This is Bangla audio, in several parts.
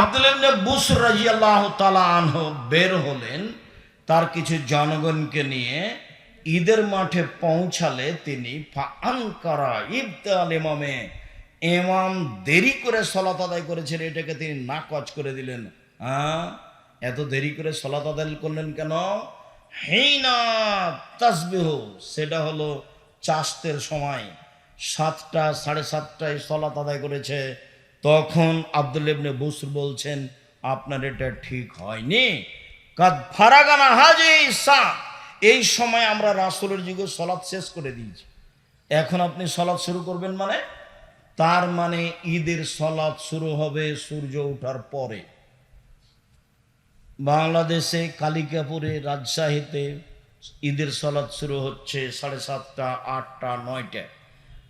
আব্দুল ইবনে বুস রাজিয়াল্লাহ তাআলা আনহু বের হলেন তার কিছু জনগণকে নিয়ে ঈদের মাঠে পৌঁছালে তিনি আনকারা ইবতাল ইমামে, ইমাম দেরি করে সলাত আদায় করেছেন, এটাকে তিনি নাকচ করে দিলেন। হ্যাঁ? এত দেরি করে সলাত আদায় করলেন কেন? হেইনা তাসবিহ, সেটা হলো চাষতের সময় সাতটা, সাড়ে সাতটায় সলাত আদায় করেছে। তখন আব্দুল ইবনে বুসর বলছেন, আপনার এটা ঠিক হয়নি। কাদ ফারাগানা হাজি সা এই সময় আমরা রাসূলের যুগে সলাৎ শেষ করে দিয়েছি। এখন আপনি সলাৎ শুরু করবেন মানে? তার মানে ঈদের সলাৎ শুরু হবে সূর্য ওঠার পরে। বাংলাদেশে কালিকাপুরে রাজশাহীতে ঈদের সলাৎ শুরু হচ্ছে সাড়ে সাতটা, আটটা নয়টা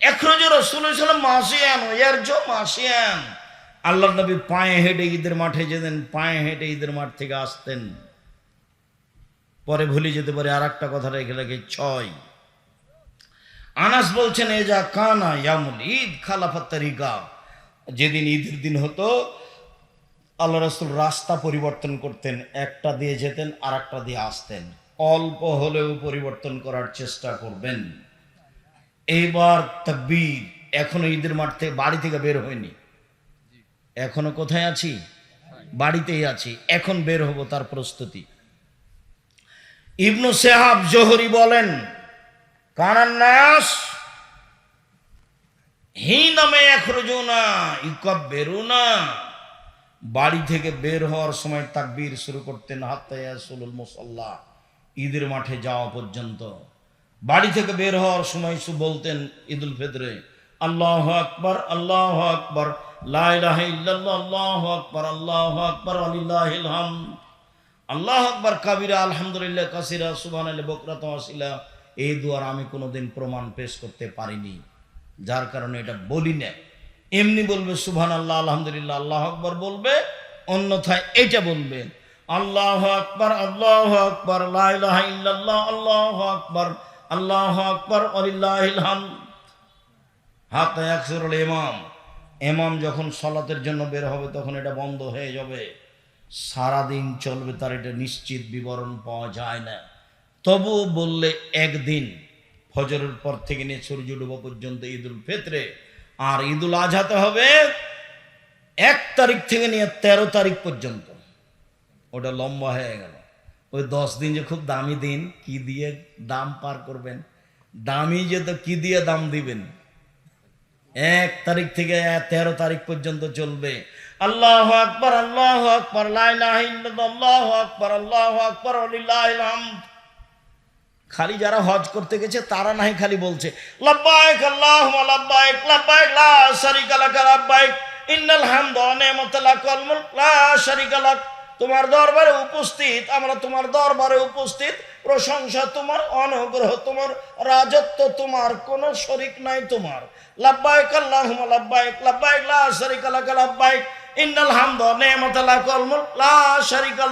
এখরোজ রসুল সাল্লাম মাসিয়ান ওয়ারজ মাসিয়ান। আল্লাহ নবী পায়ে হেঁটে ঈদের মাঠে যেতেন, পায়ে হেঁটে ঈদের মাঠ থেকে আসতেন। পরে ভুলে যেতে পারে আর একটা কথা রেখে রেখে, ছয়। আনাস বলছেন, এ যা কানা ইয়ামুল ঈদ, খালাফাত তারিকা। যেদিন ঈদের দিন হতো আল্লাহ রসুল রাস্তা পরিবর্তন করতেন, একটা দিয়ে যেতেন আর একটা দিয়ে আসতেন। অল্প হলেও পরিবর্তন করার চেষ্টা করবেন। এইবার তাকবীর এখনও ঈদের মাঠ থেকে বাড়ি থেকে বের হয়নি। এখনও কোথায় আছি? বাড়িতেই আছি। এখন বের হব তার প্রস্তুতি। ইবনু সেহাব জোহরি বলেন কানান্নাস হি নামে এখরো না ইকব বেরো না বাড়ি থেকে বের হওয়ার সময় তাকবীর শুরু করতেন হাত্তায়াসুল মুসল্লা ঈদের মাঠে যাওয়া পর্যন্ত। বাড়ি থেকে বের হওয়ার সময় সু বলতেন ঈদুল ফিতরে, আল্লাহ আকবর আল্লাহ আকবর লাহ আল্লাহ আকবর আল্লাহ আকবর, আলিল্লাহিল হামদ আল্লাহ আকবর, কাবিরা, আলহামদুলিল্লাহ, কাসিরা সুবান আলী আসিলা এই দুয়ার আমি কোনোদিন প্রমাণ পেশ করতে পারিনি, যার কারণে এটা বলি না। এমনি বলবে সুবহান আল্লাহ আলহামদুলিল্লাহ, আল্লাহ আকবর বলবে, অন্যথায় এটা বলবে, আল্লাহ আকবর আল্লাহ আকবর লাহ আল্লাহ আকবর আল্লাহ আকবর আলিল্লাহিল হামদ। হাত একসরল ইমাম। ইমাম যখন সলাতের জন্য বের হবে, তখন এটা বন্ধ হয়ে যাবে। সারাদিন চলবে, তার এটা নিশ্চিত বিবরণ পাওয়া যায় না। তবুও বললে একদিন, ফজরের পর থেকে নিয়ে সূর্য ডুবা পর্যন্ত ঈদুল ফিতরে, আর ঈদুল আজহাতে হবে এক তারিখ থেকে নিয়ে তেরো তারিখ পর্যন্ত। ওটা লম্বা হয়ে গেল। ওই দশ দিন যে খুব দামি দিন, কি দিয়ে দাম পার করবেন? দামি যে তো কি দিয়ে দাম দিবেন? এক তারিখ থেকে তেরো তারিখ পর্যন্ত চলবে। আল্লাহ আকবর আল্লাহ আকবর আল্লাহ আকবর আল্লাহ আকবর খালি যারা হজ করতে গেছে, তারা নাই খালি বলছে, লাব্বাইক আল্লাহ লাব্বাইক লাব্বাইক, লা শারিকা লাক, লাব্বাইক, ইন্নাল হামদা ওয়া নি'মাতা লাকাল মুলক, লা শারিকা লাক তোমার দরবারে উপস্থিত, আমরা তোমার দরবারে উপস্থিত, প্রশংসা তোমার, অনুগ্রহ তোমার, রাজত্ব তোমার, কোন শরিক নাই তোমার। লাব্বাইক আল্লাহুম্মা লাব্বাইক লাব্বাইক লা শারিকা লাক ইন্নাল হামদা ওয়া নি'মাতা লাকাল মুলক, লা শারিকা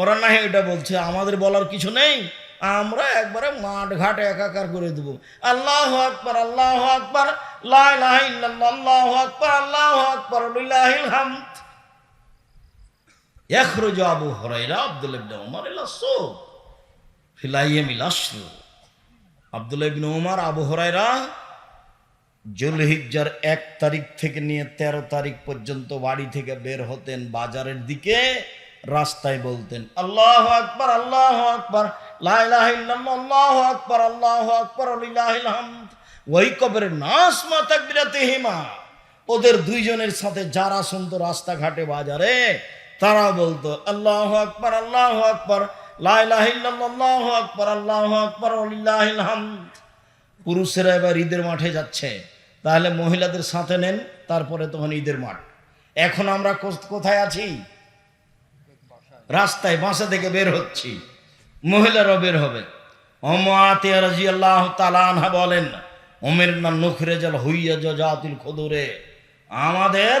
ওরা না এটা বলছে, আমাদের বলার কিছু নেই, আমরা একবারে মাঠ ঘাট একাকার করে দেব। আল্লাহ আকবর আল্লাহ আকবর আল্লাহ আকবর আল্লাহ আকবর হামদ। يخرج أبو هريرة عبد الله بن عمر إلى السوق في الأيام العشر আব্দুল্লাহ ইবনে উমার আবু হরাইরা জুলহিজ্জার এক তারিখ থেকে নিয়ে তেরো তারিখ পর্যন্ত বাড়ি থেকে বের হতেন বাজারের দিকে রাস্তায় বলতেন আল্লাহ আকবর আল্লাহ আকবর আল্লাহ আকবর আল্লাহ আকবর ওই কবরে নাস মা তাকবিরাতে হিমা ওদের দুইজনের সাথে যারা শুনতো রাস্তাঘাটে বাজারে তারা বলতো, আল্লাহ আকবর আল্লাহ আকবর আল্লাহ আকবর আল্লাহ আকবর পুরুষেরা এবার ঈদের মাঠে যাচ্ছে। তাহলে মহিলাদের সাথে নেন, তারপরে তখন ঈদের মাঠ। এখন আমরা কোথায় আছি? রাস্তায় বাসা থেকে বের হচ্ছি। মহিলারাও বের হবে। অমাতিয়া রাজি আল্লাহ তালানহা বলেন ওমের না নখরে জল হইয়া জাতিল খদরে। আমাদের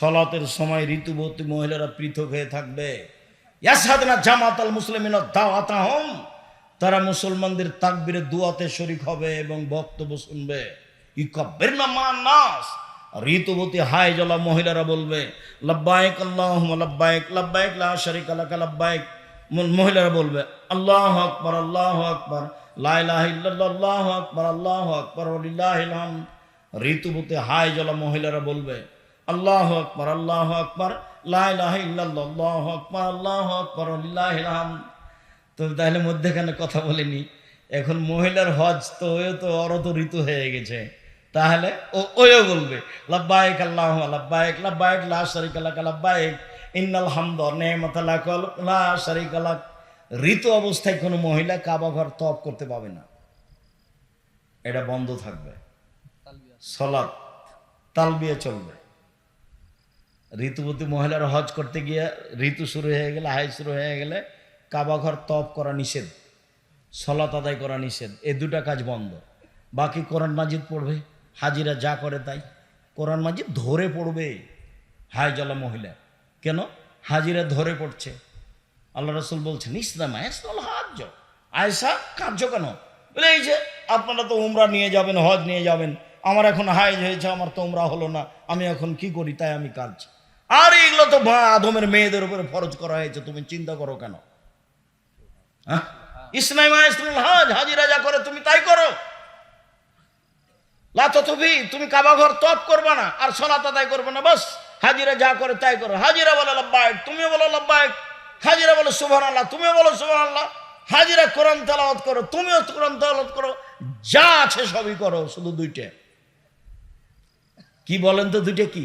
সলাতের সময় ঋতুবতী মহিলারা পৃথক হয়ে থাকবে। ইয়াসাদনা জামাত আল মুসলিমিন দাওয়াতাহম, তারা মুসলমানদের তাকবিরে দুয়াতে শরিক হবে এবং বক্তব্য শুনবে। ইকব্বির না মান নাস ঋতুবতী হাই জলা মহিলারা বলবে লব্বাইক আল্লাহ লব্বাইক লব্বাইক লা শারিকা লাকা লব্বাইক ম- মহিলারা বলবে, আল্লাহ আকবার আল্লাহ আকবার, লা ইলাহা ইল্লাল্লাহ, আল্লাহু আকবার আল্লাহু আকবার ঋতুবতী হাই জলা মহিলারা বলবে আল্লাহ আকবার আল্লাহ আকবার লা ইলাহা ইল্লাল্লাহ আল্লাহু আকবার আল্লাহু আকবার তো তাহলে মধ্যেখানে কথা বলিনি। এখন মহিলার হজ তো ওও তো অর তো ঋতু হয়ে গেছে। তাহলে ও বলবে আল্লাহ লা শারিকা ইন্নাল হামদ নি'মাত লা শারিকা ঋতু অবস্থায় কোনো মহিলা কাবা ঘর তপ করতে পাবে না। এটা বন্ধ থাকবে। সলাৎ তালবিয়া চলবে। ঋতুবতী মহিলার হজ করতে গিয়ে ঋতু শুরু হয়ে গেলে হাই শুরু হয়ে গেলে কাবাঘর তপ করা নিষেধ, সলাত আদায় করা নিষেধ, এ দুটা কাজ বন্ধ। বাকি কোরআন মাজিদ পড়বে, হাজিরা যা করে তাই। কোরআন মাজিদ ধরে পড়বে হাই জলা মহিলা। কেন? হাজিরা ধরে পড়ছে। আল্লাহ রসুল বলছেন, ইসলাম হাজ আয়সা কার্য কেন? বলে, এই যে আপনারা তো উমরা নিয়ে যাবেন, হজ নিয়ে যাবেন। আমার এখন হাইজ হয়েছে, আমার তো উমরা হলো না। আমি এখন কি করি? তাই আমি কাজ আর এগুলো তো আদমের মেয়েদের উপরে ফরজ করা হয়েছে, তুমি চিন্তা করো কেন? হ্যাঁ? ইসলাম হাজ হাজিরা যা করে, তুমি তাই করো। লাতবি তুমি কাবা ঘর তপ করবে না, আর সলাত আদায় করবে না, বাস। হাজিরা যা করে তাই করো। হাজিরা বলে লব্বায়ক, তুমিও বলো লব্বায়ক। হাজিরা বলো সুবহান আল্লাহ তুমিও বলো সুবহান আল্লাহ হাজিরা কোরআন তেলাওয়াত করো, তুমিও কোরআন তেলাওয়াত করো। যা আছে সবই করো, শুধু দুইটা। কি বলেন তো দুইটা কি?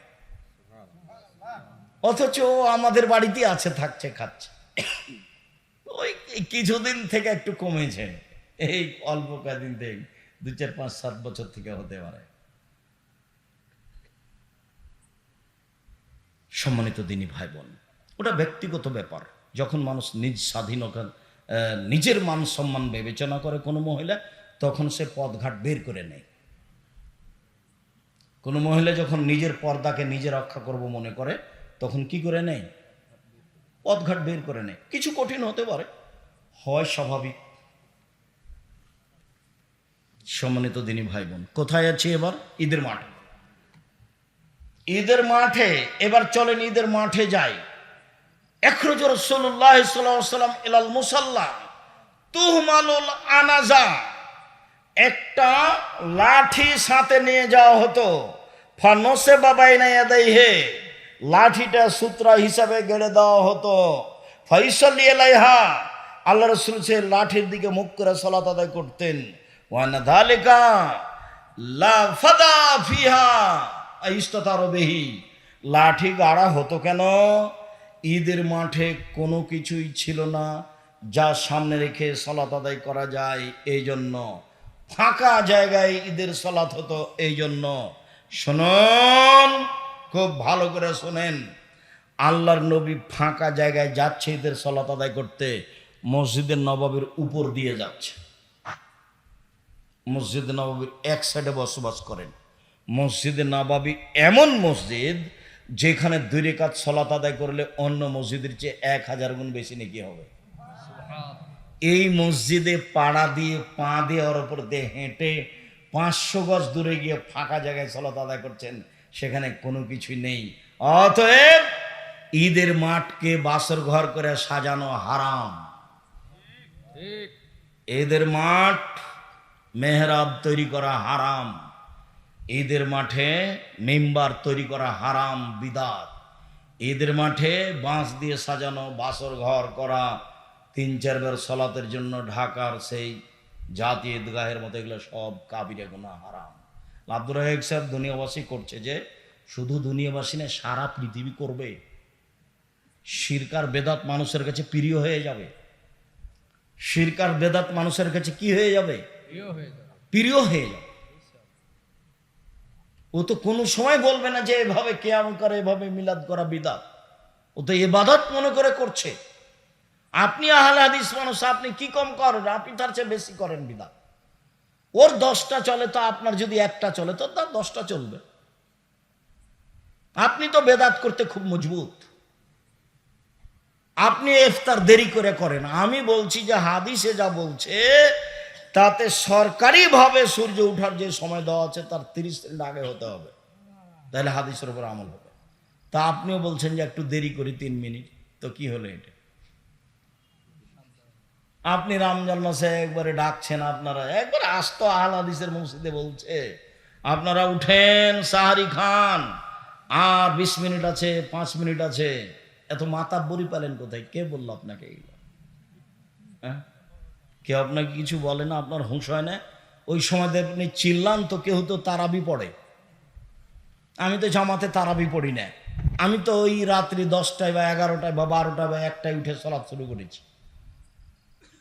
অথচ ও আমাদের বাড়িতে আছে, থাকছে, খাচ্ছে। ওই কিছুদিন থেকে একটু কমেছে। এই অল্প কদিন থেকে, দু চার পাঁচ সাত বছর থেকে হতে পারে। সম্মানিত দিনী ভাই বোন ওটা ব্যক্তিগত ব্যাপার। যখন মানুষ নিজ স্বাধীনতা নিজের মান সম্মান বিবেচনা করে কোনো মহিলা, তখন সে পদঘাট বের করে নেয়। কোনো মহিলা যখন নিজের পর্দাকে নিজে রক্ষা করব মনে করে তখন কি করে নেয়? পথঘাট বের করে নেয়। কিছু কঠিন হতে পারে। হয় স্বাভাবিক। সম্মানিত দিনী ভাই বোন কোথায় আছি এবার? ঈদের মাঠে। ঈদের মাঠে, এবার চলেন ঈদের মাঠে যাই। এখরজ রসুল্লাহ সাল্লাম ইলাল মুসাল্লা তুহমালুল আনাজা। একটা লাঠি সাথে নিয়ে যাওয়া হতো। ফানসে বাবাই না এদাই হে লাঠিটা সূত্রা হিসাবে গেড়ে দেওয়া হতো। ফৈসলি এলাইহা আল্লাহ রসুল সে লাঠির দিকে মুখ করে সলাত আদায় করতেন। ওয়ানা ধালিকা লা ফাদা ফিহা ইস্ততারো বেহি। লাঠি গাড়া হতো কেন? ঈদের মাঠে কোনো কিছুই ছিল না, যা সামনে রেখে সলাত আদায় করা যায় এই জন্য ফাঁকা জায়গায় ঈদের সলাত হতো এই জন্য শুনুন। খুব ভালো করে শোনেন। আল্লাহর নবী ফাঁকা জায়গায় যাচ্ছে ঈদের সলাত আদায় করতে, মসজিদের নবাবের উপর দিয়ে যাচ্ছে। মসজিদ নবাবির এক সাইডে বসবাস করেন। মসজিদে নবাবি এমন মসজিদ যেখানে দুই রেখাত সলাত আদায় করলে অন্য মসজিদের চেয়ে এক হাজার গুণ বেশি নাকি হবে। এই মসজিদে পাড়া দিয়ে, পা দিয়ে ওর উপর দিয়ে হেঁটে পাঁচশো গজ দূরে গিয়ে ফাঁকা জায়গায় সলাত আদায় করছেন। সেখানে কোনো কিছুই নেই। অতএব ঈদের মাঠকে বাসর ঘর করে সাজানো হারাম। ঈদের মাঠ মেহরাব তৈরি করা হারাম। ঈদের মাঠে মেম্বার তৈরি করা হারাম বিদাত। ঈদের মাঠে বাঁশ দিয়ে সাজানো বাসর ঘর করা তিন চারবার সলাতের জন্য ঢাকার সেই জাতি ঈদগাহের মতো এগুলো সব কাবিরে গুণা হারাম। আব্দুর রাহেক সাহেব দুনিয়াবাসী করছে যে শুধু দুনিয়াবাসী না সারা পৃথিবী করবে। শিরকার বেদাত মানুষের কাছে প্রিয় হয়ে যাবে। শিরকার বেদাত মানুষের কাছে কি হয়ে যাবে? প্রিয় হয়ে যাবে। ও তো কোনো সময় বলবে না যে এভাবে কেয়াম করে এভাবে মিলাদ করা বিদাত। ও তো এবাদত মনে করে করছে। আপনি আহলে হাদিস মানুষ আপনি কি কম করেন? আপনি তার চেয়ে বেশি করেন বিদাত। ওর দশটা চলে তো আপনার যদি একটা চলে, তো তার দশটা চলবে। আপনি তো বেদাত করতে খুব মজবুত। আপনি ইফতার দেরি করে করেন। আমি বলছি যে হাদিসে যা বলছে, তাতে সরকারিভাবে সূর্য উঠার যে সময় দেওয়া আছে, তার তিরিশ মিনিট আগে হতে হবে। তাহলে হাদিসের উপর আমল হবে। তা আপনিও বলছেন যে একটু দেরি করি, তিন মিনিট। তো কি হলো এটা? আপনি রমজান মাসে একবারে ডাকছেন আপনারা, একবারে আস্ত আহল হাদিসের মসজিদে বলছে, আপনারা উঠেন সাহারি খান, আর বিশ মিনিট আছে, পাঁচ মিনিট আছে, এত মাথা বড়ি পেলেন কোথায়? কে বলল আপনাকে এগুলো হ্যাঁ? কেউ আপনাকে কিছু বলে না, আপনার হুঁশ হয় না? ওই সময় আপনি চিল্লান তো, কেউ তো তারাবি পড়ে। আমি তো জামাতে তারাবি পড়ি না। আমি তো ওই রাত্রি দশটায় বা এগারোটায় বা বারোটায় বা একটায় উঠে সলাৎ শুরু করেছি।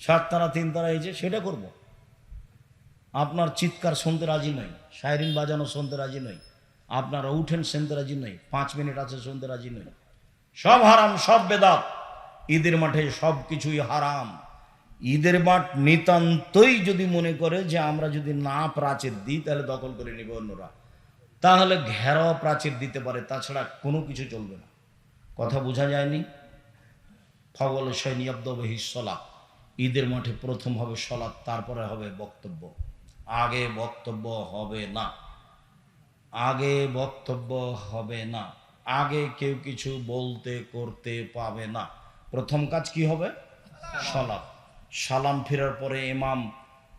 সাত তারা তিন তারা এই যে সেটা করব। আপনার চিৎকার শুনতে রাজি নই, সাইরিন বাজানো শুনতে রাজি নই, আপনারা উঠেন শুনতে রাজি নই, পাঁচ মিনিট আছে শুনতে রাজি নই। সব হারাম, সব বেদাত। ঈদের মাঠে সব কিছুই হারাম। ঈদের মাঠ নিতান্তই যদি মনে করে যে আমরা যদি না প্রাচীর দিই, তাহলে দখল করে নেবে অন্যরা। তাহলে ঘেরাও প্রাচীর দিতে পারে, তাছাড়া কোনো কিছু চলবে না। কথা বোঝা যায়নি? ফগল সৈনিয়ব্দবহি সলা ঈদের মাঠে প্রথম হবে সলাৎ, তারপরে হবে বক্তব্য। আগে বক্তব্য হবে না। আগে বক্তব্য হবে না। আগে কেউ কিছু বলতে, করতে পাবে না। প্রথম কাজ কি হবে? সলাৎ। সালাম ফেরার পরে ইমাম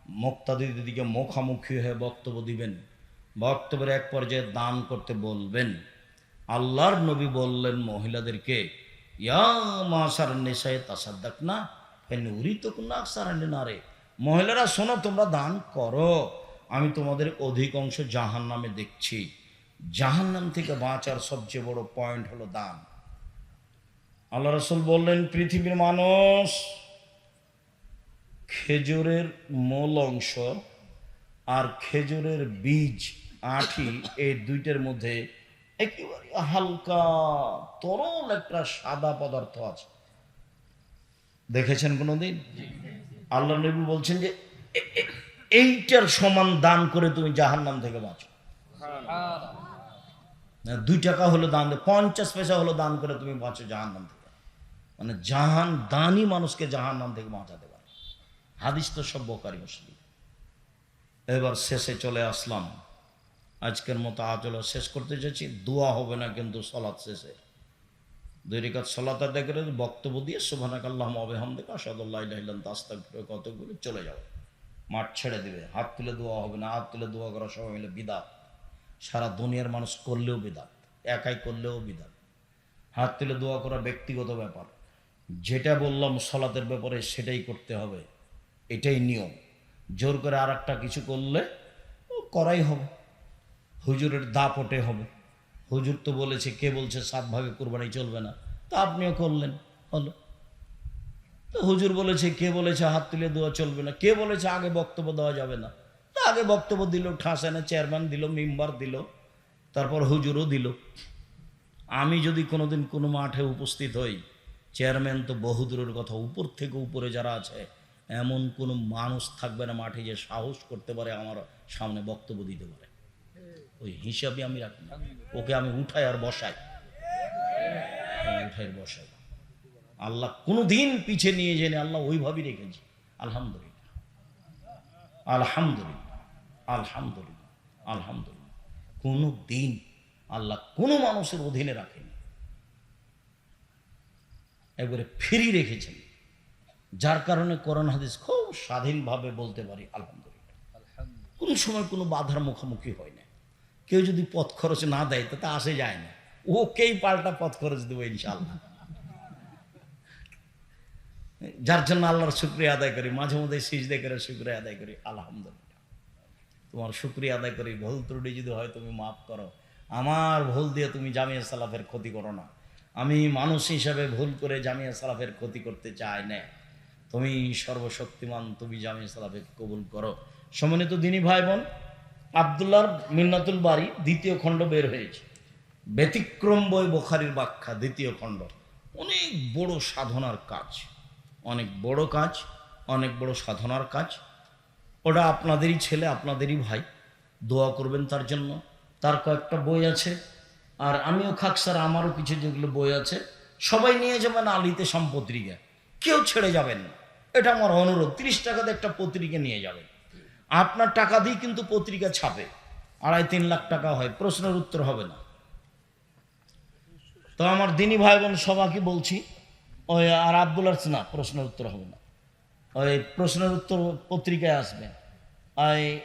মুক্তাদিদের দিকে মুখামুখি হয়ে বক্তব্য দিবেন। বক্তব্যের এক পর্যায়ে দান করতে বলবেন। আল্লাহর নবী বললেন মহিলাদেরকে, ইয়া মাসার নেশায় তাসাদ্দাক না উরি মহিলারা শোনো, তোমরা দান করো। আমি তোমাদের অধিকাংশ জাহান নামে দেখছি। জাহান নাম থেকে বাঁচার সবচেয়ে বড় পয়েন্ট হলো দান। আল্লাহ রসুল বললেন, পৃথিবীর মানুষ খেজুরের মূল অংশ আর খেজুরের বীজ, আঠি, এই দুইটার মধ্যে একেবারে হালকা তরল একটা সাদা পদার্থ আছে। দেখেছেন কোনোদিন? আল্লাহ নবী বলছেন যে এইটার সমান দান করে তুমি জাহান নাম থেকে বাঁচো। দুই টাকা হলো দান পঞ্চাশ পয়সা হলো দান করে তুমি বাঁচো জাহান নাম থেকে। মানে জাহান, দানই মানুষকে জাহান নাম থেকে বাঁচাতে পারে। হাদিস তো সব বোকারি মুসলিম। এবার শেষে চলে আসলাম। আজকের মতো আচল শেষ করতে চাইছি। দোয়া হবে না কিন্তু সলাৎ শেষে। দুই রেখাত সলাত আদায় করে বক্তব্য দিয়ে সুবহানাক আল্লাহ দেখো আসাদুল্লাহ ইলাহিল্লাহ তাস্তাক ফিরে কতগুলো চলে যাবে মাঠ ছেড়ে দিবে। হাত তুলে দোয়া হবে না, হাত তুলে দোয়া করা সবাই মিলে বিদাত। সারা দুনিয়ার মানুষ করলেও বিদাত, একাই করলেও বিদাত। হাত তুলে দোয়া করা ব্যক্তিগত ব্যাপার। যেটা বললাম সলাতের ব্যাপারে সেটাই করতে হবে। এটাই নিয়ম। জোর করে আর কিছু করলে করাই হবে। হুজুরের দাপটে হবে। হুজুর তো বলেছে, কে বলছে সাত ভাগে কোরবানি চলবে না? তা আপনিও করলেন, হলো। তো হুজুর বলেছে, কে বলেছে হাত তুলে দেওয়া চলবে না? কে বলেছে আগে বক্তব্য দেওয়া যাবে না? তা আগে বক্তব্য দিল, ঠাঁস ঠাসানে চেয়ারম্যান দিল, মেম্বার দিল, তারপর হুজুরও দিল। আমি যদি কোনোদিন কোনো মাঠে উপস্থিত হই, চেয়ারম্যান তো বহুদূরের কথা, উপর থেকে উপরে যারা আছে, এমন কোনো মানুষ থাকবে না মাঠে যে সাহস করতে পারে, আমার সামনে বক্তব্য দিতে পারে। ওই হিসাবে আমি রাখি না। ওকে আমি উঠাই আর বসাই। উঠাই আর বসাই। আল্লাহ কোনো দিন পিছে নিয়ে জেনে আল্লাহ ওইভাবেই রেখেছি। আলহামদুলিল্লাহ। আলহামদুলিল্লাহ। আলহামদুলিল্লাহ। আলহামদুলিল্লাহ। কোনো দিন আল্লাহ কোনো মানুষের অধীনে রাখেনি। একবারে ফ্রি রেখেছেন। যার কারণে করোন হাদিস খুব স্বাধীনভাবে বলতে পারি আলহামদুলিল্লাহ। কোনো সময় কোনো বাধার মুখোমুখি হয় না কেউ যদি পথ খরচ না দেয়, তাতে আসে যায় না। ওকেই পাল্টা পথ খরচ দেবো ইনশাল্লাহ যার জন্য আল্লাহর শুক্রিয়া আদায় করি, মাঝে মধ্যে সিজদে করে শুক্রিয়া আদায় করি, আলহামদুলিল্লাহ। তোমার শুক্রিয়া আদায় করি, ভুল ত্রুটি যদি হয় তুমি মাফ করো। আমার ভুল দিয়ে তুমি জামিয়া সালাফের ক্ষতি করো না। আমি মানুষ হিসাবে ভুল করে জামিয়া সালাফের ক্ষতি করতে চাই না। তুমি সর্বশক্তিমান, তুমি জামিয়া সালাফের কবুল করো। সম্মানিত দিনী ভাই বোন আবদুল্লাহর মিন্নাতুল বাড়ি দ্বিতীয় খণ্ড বের হয়েছে। ব্যতিক্রম বই বোখারির ব্যাখ্যা, দ্বিতীয় খণ্ড। অনেক বড় সাধনার কাজ, অনেক বড় কাজ, অনেক বড় সাধনার কাজ। ওটা আপনাদেরই ছেলে, আপনাদেরই ভাই, দোয়া করবেন তার জন্য। তার কয়েকটা বই আছে, আর আমিও খাক স্যার, আমারও কিছু যেগুলো বই আছে, সবাই নিয়ে যাবেন আলিতে সম্পত্রিকা কেউ ছেড়ে যাবেন না। এটা আমার অনুরোধ, তিরিশ টাকাতে একটা পত্রিকা নিয়ে যাবেন। আপনার টাকা দিয়ে কিন্তু পত্রিকা ছাপে। আড়াই তিন লাখ টাকা হয়, প্রশ্নের উত্তর হবে না। তো আমার দিনী ভাই বোন সবাইকে বলছি, ওই আর আব্দুল না, প্রশ্নের উত্তর হবে না। ওই প্রশ্নের উত্তর পত্রিকায় আসবে। ওই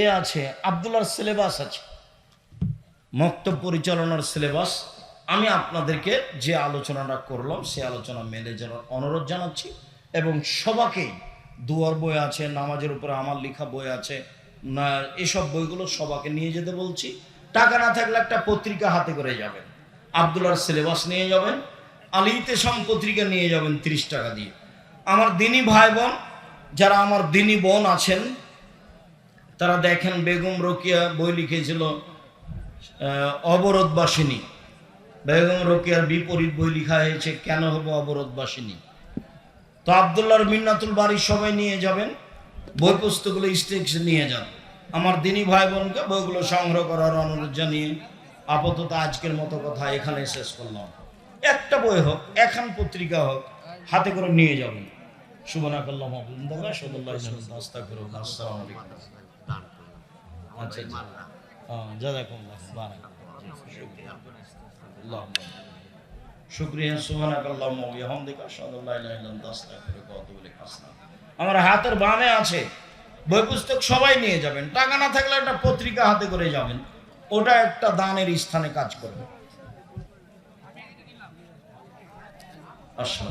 এ আছে আবদুল্লার সিলেবাস আছে। মক্তব পরিচালনার সিলেবাস আমি আপনাদেরকে যে আলোচনাটা করলাম, সে আলোচনা মেনে যাওয়ার অনুরোধ জানাচ্ছি এবং সবাকেই দুয়ার বই আছে, নামাজের উপরে আমার লেখা বই আছে, না, এসব বইগুলো সবাকে নিয়ে যেতে বলছি। টাকা না থাকলে একটা পত্রিকা হাতে করে যাবেন। আবদুল্লার সিলেবাস নিয়ে যাবেন, আলিতে সম পত্রিকা নিয়ে যাবেন তিরিশ টাকা দিয়ে। আমার দিনী ভাই বোন, যারা আমার দিনী বোন আছেন, তারা দেখেন বেগম রোকিয়া বই লিখেছিল অবরোধবাসিনী। বেগম রোকিয়ার বিপরীত বই লিখা হয়েছে, কেন হব অবরোধবাসিনী? তো আবদুল্লাহর মিন্নাতুল বাড়ির সবাই নিয়ে যাবেন, বই পুস্তকগুলো স্টেক্স নিয়ে যান। আমার দিনী ভাই বোনকে বইগুলো সংগ্রহ করার অনুরোধ জানিয়ে আপাতত আজকের মতো কথা এখানে শেষ করলাম। একটা বই হোক, এখান পত্রিকা হোক, হাতে করে নিয়ে যাবেন। সদুল্লাহ আসসালামু আলাইকুম। আচ্ছা আচ্ছা। হ্যাঁ শুক্রিয়া সুবহানাক আল্লাহুম্মা ওয়া বিহামদিকা আশহাদু আল্লা ইলাহা ইল্লা আনতা আস্তাগফিরুকা ওয়া আতুবু ইলাইক আসসালাম আমার হাতের বামে আছে বই পুস্তক সবাই নিয়ে যাবেন, টাকা না থাকলে একটা পত্রিকা হাতে করে যাবেন, ওটা একটা দানের স্থানে কাজ করবে। বসে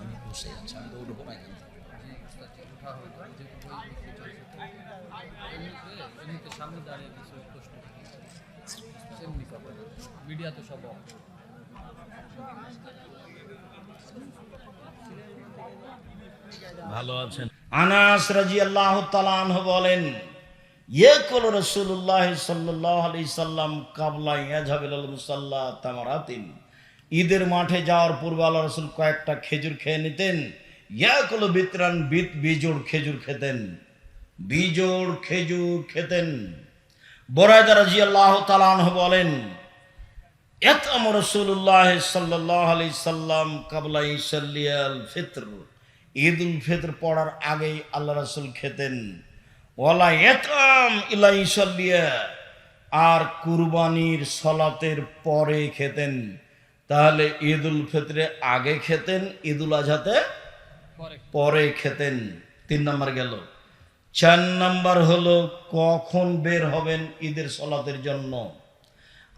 আমি বসে আছি তো উঠবো না মিডিয়া তো সব ভালো আছেন। আনাস রাজি আল্লাহ তালানহ বলেন ঈদের মাঠে যাওয়ার পূর্বে আল্লাহ রসুল কয়েকটা খেজুর খেয়ে নিতেন। ইয়া কল বিতরান বিত বিজোড় খেজুর খেতেন। বিজোড় খেজুর খেতেন। বরায়দা রাজি আল্লাহ তালানহ বলেন এতম রসুল্লাহ সাল্লাহ আলি সাল্লাম কাবলা ইসাল্লিয়াল ফিত্র। ঈদ উল ফিত্র পড়ার আগেই আল্লাহ রসুল খেতেন, ওয়ালা এতম ইলা ইসাল্লিয়া আর কুরবানির সলাতের পরে খেতেন। তাহলে ঈদ উল ফিত্রে আগে খেতেন ঈদ উল আজহাতে পরে। খেতেন তিন নম্বর গেল। চার নম্বর হলো কখন বের হবেন ঈদের সলাতের জন্য?